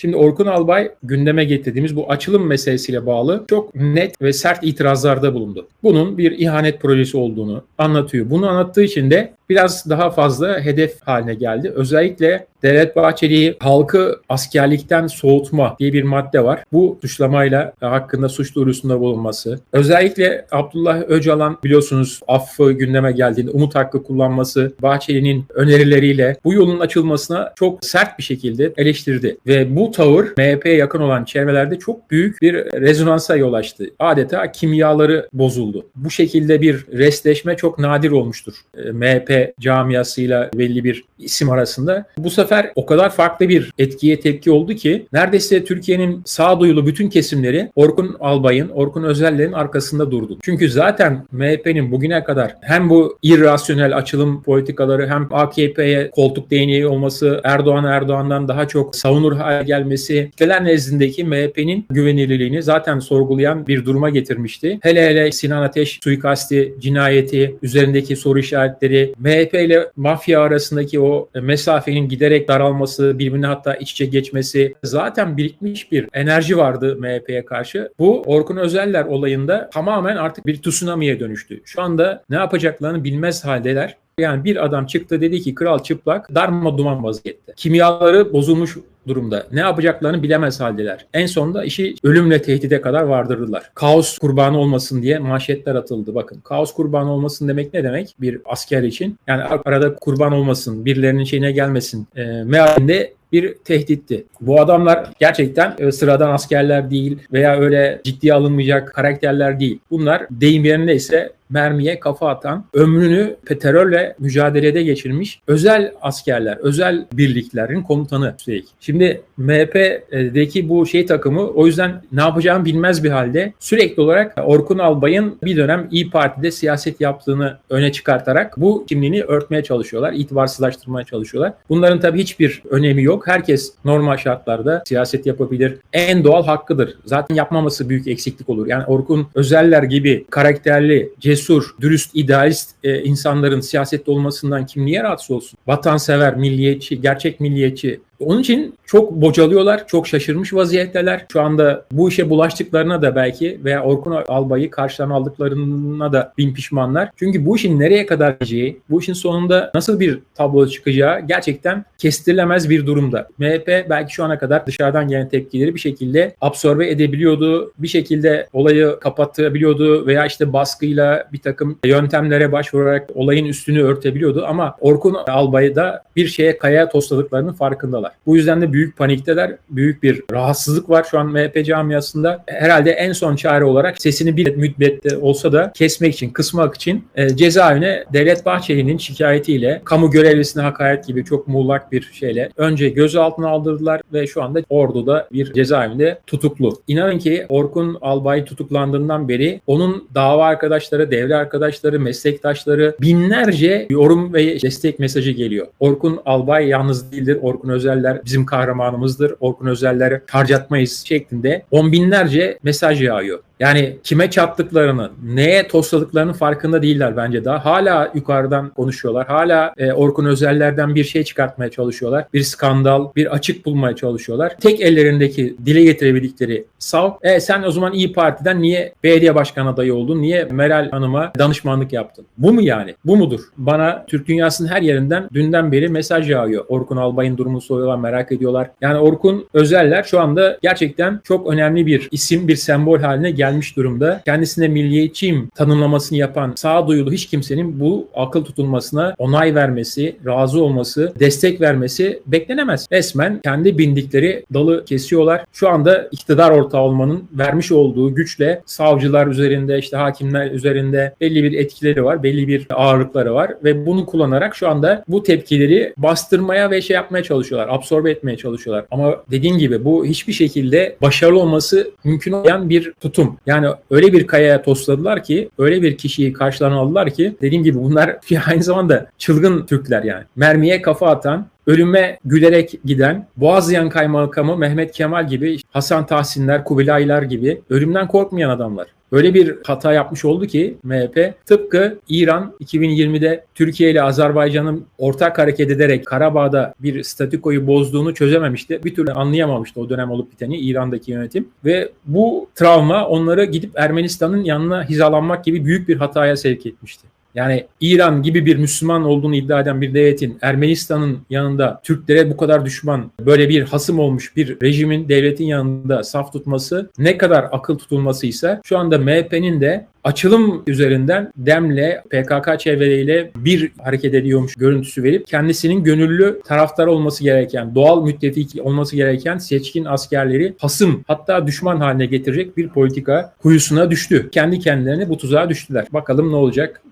Şimdi Orkun Albay gündeme getirdiğimiz bu açılım meselesiyle bağlı çok net ve sert itirazlarda bulundu. Bunun bir ihanet projesi olduğunu anlatıyor. Bunu anlattığı için de biraz daha fazla hedef haline geldi. Özellikle Devlet Bahçeli'yi halkı askerlikten soğutma diye bir madde var. Bu suçlamayla hakkında suç duyurusunda bulunması. Özellikle Abdullah Öcalan biliyorsunuz affı gündeme geldiğinde umut hakkı kullanması Bahçeli'nin önerileriyle bu yolun açılmasına çok sert bir şekilde eleştirdi. Ve bu tavır MHP'ye yakın olan çevrelerde çok büyük bir rezonansa yol açtı. Adeta kimyaları bozuldu. Bu şekilde bir restleşme çok nadir olmuştur. E, MHP camiasıyla belli bir isim arasında. Bu sefer o kadar farklı bir etkiye tepki oldu ki neredeyse Türkiye'nin sağduyulu bütün kesimleri Orkun Albay'ın, Orkun Özeller'in arkasında durdu. Çünkü zaten MHP'nin bugüne kadar hem bu irrasyonel açılım politikaları hem AKP'ye koltuk değneği olması, Erdoğan Erdoğan'dan daha çok savunur hale gelmesi, kitleler nezdindeki MHP'nin güvenilirliğini zaten sorgulayan bir duruma getirmişti. Hele hele Sinan Ateş suikasti, cinayeti, üzerindeki soru işaretleri, MHP ile mafya arasındaki o mesafenin giderek daralması, birbirine hatta iç içe geçmesi zaten birikmiş bir enerji vardı MHP'ye karşı. Bu Orkun Özeller olayında tamamen artık bir tsunami'ye dönüştü. Şu anda ne yapacaklarını bilmez haldeler. Yani bir adam çıktı dedi ki kral çıplak darma duman vaziyette. Kimyaları bozulmuş durumda. Ne yapacaklarını bilemez haldeler. En sonunda işi ölümle tehdide kadar vardırdılar. Kaos kurbanı olmasın diye manşetler atıldı. Bakın kaos kurbanı olmasın demek ne demek bir asker için? Yani arada kurban olmasın, birilerinin şeyine gelmesin e, mealinde bir tehditti. Bu adamlar gerçekten e, sıradan askerler değil veya öyle ciddiye alınmayacak karakterler değil. Bunlar deyim yerinde ise mermiye kafa atan, ömrünü petrolle mücadelede geçirmiş özel askerler, özel birliklerin komutanı üstelik. Şimdi MHP'deki bu şey takımı o yüzden ne yapacağını bilmez bir halde sürekli olarak Orkun Albay'ın bir dönem İyi Parti'de siyaset yaptığını öne çıkartarak bu kimliğini örtmeye çalışıyorlar, itibarsızlaştırmaya çalışıyorlar. Bunların tabii hiçbir önemi yok. Herkes normal şartlarda siyaset yapabilir. En doğal hakkıdır. Zaten yapmaması büyük eksiklik olur. Yani Orkun Özeller gibi karakterli, cesur, dürüst, idealist e, insanların siyasette olmasından kim niye rahatsız olsun? Vatansever, milliyetçi, gerçek milliyetçi onun için çok bocalıyorlar, çok şaşırmış vaziyetteler. Şu anda bu işe bulaştıklarına da belki veya Orkun Albay'ı karşıdan aldıklarına da bin pişmanlar. Çünkü bu işin nereye kadar gideceği, bu işin sonunda nasıl bir tablo çıkacağı gerçekten kestirilemez bir durumda. MHP belki şu ana kadar dışarıdan gelen tepkileri bir şekilde absorbe edebiliyordu, bir şekilde olayı kapatabiliyordu veya işte baskıyla bir takım yöntemlere başvurarak olayın üstünü örtebiliyordu ama Orkun Albay'ı da bir şeye kaya tosladıklarının farkındalar var. Bu yüzden de büyük panikteler. Büyük bir rahatsızlık var şu an MHP camiasında. Herhalde en son çare olarak sesini bir müddette olsa da kesmek için, kısmak için e, cezaevine Devlet Bahçeli'nin şikayetiyle kamu görevlisine hakaret gibi çok muğlak bir şeyle önce gözaltına aldırdılar ve şu anda Ordu'da bir cezaevinde tutuklu. İnanın ki Orkun Albay tutuklandığından beri onun dava arkadaşları, devre arkadaşları, meslektaşları binlerce yorum ve destek mesajı geliyor. Orkun Albay yalnız değildir. Orkun Özel Özeller bizim kahramanımızdır. Orkun Özeller'i harcatmayız şeklinde on binlerce mesaj yağıyor. Yani kime çattıklarını, neye tosladıklarının farkında değiller bence daha. Hala yukarıdan konuşuyorlar. Hala e, Orkun Özeller'den bir şey çıkartmaya çalışıyorlar. Bir skandal, bir açık bulmaya çalışıyorlar. Tek ellerindeki dile getirebildikleri sav. E sen o zaman İyi Parti'den niye belediye başkan adayı oldun? Niye Meral Hanım'a danışmanlık yaptın? Bu mu yani? Bu mudur? Bana Türk dünyasının her yerinden dünden beri mesaj yağıyor. Orkun Albay'ın durumunu soruyorlar, merak ediyorlar. Yani Orkun Özeller şu anda gerçekten çok önemli bir isim, bir sembol haline geldi gelmiş durumda. Kendisine milliyetçiyim tanımlamasını yapan sağduyulu hiç kimsenin bu akıl tutulmasına onay vermesi, razı olması, destek vermesi beklenemez. Resmen kendi bindikleri dalı kesiyorlar. Şu anda iktidar ortağı olmanın vermiş olduğu güçle savcılar üzerinde, işte hakimler üzerinde belli bir etkileri var, belli bir ağırlıkları var ve bunu kullanarak şu anda bu tepkileri bastırmaya ve şey yapmaya çalışıyorlar, absorbe etmeye çalışıyorlar. Ama dediğim gibi bu hiçbir şekilde başarılı olması mümkün olmayan bir tutum. Yani öyle bir kayaya tosladılar ki, öyle bir kişiyi karşılarına aldılar ki dediğim gibi bunlar aynı zamanda çılgın Türkler yani. Mermiye kafa atan, ölüme gülerek giden Boğazlayan Kaymakamı Mehmet Kemal gibi Hasan Tahsinler, Kubilaylar gibi ölümden korkmayan adamlar. Öyle bir hata yapmış oldu ki MHP tıpkı İran 2020'de Türkiye ile Azerbaycan'ın ortak hareket ederek Karabağ'da bir statükoyu bozduğunu çözememişti. Bir türlü anlayamamıştı o dönem olup biteni İran'daki yönetim. Ve bu travma onları gidip Ermenistan'ın yanına hizalanmak gibi büyük bir hataya sevk etmişti. Yani İran gibi bir Müslüman olduğunu iddia eden bir devletin Ermenistan'ın yanında Türklere bu kadar düşman, böyle bir hasım olmuş bir rejimin devletin yanında saf tutması ne kadar akıl tutulmasıysa şu anda MHP'nin de açılım üzerinden DEM'le, PKK çevreleriyle bir hareket ediyormuş görüntüsü verip kendisinin gönüllü taraftar olması gereken, doğal müttefik olması gereken seçkin askerleri hasım hatta düşman haline getirecek bir politika kuyusuna düştü. Kendi kendilerine bu tuzağa düştüler. Bakalım ne olacak?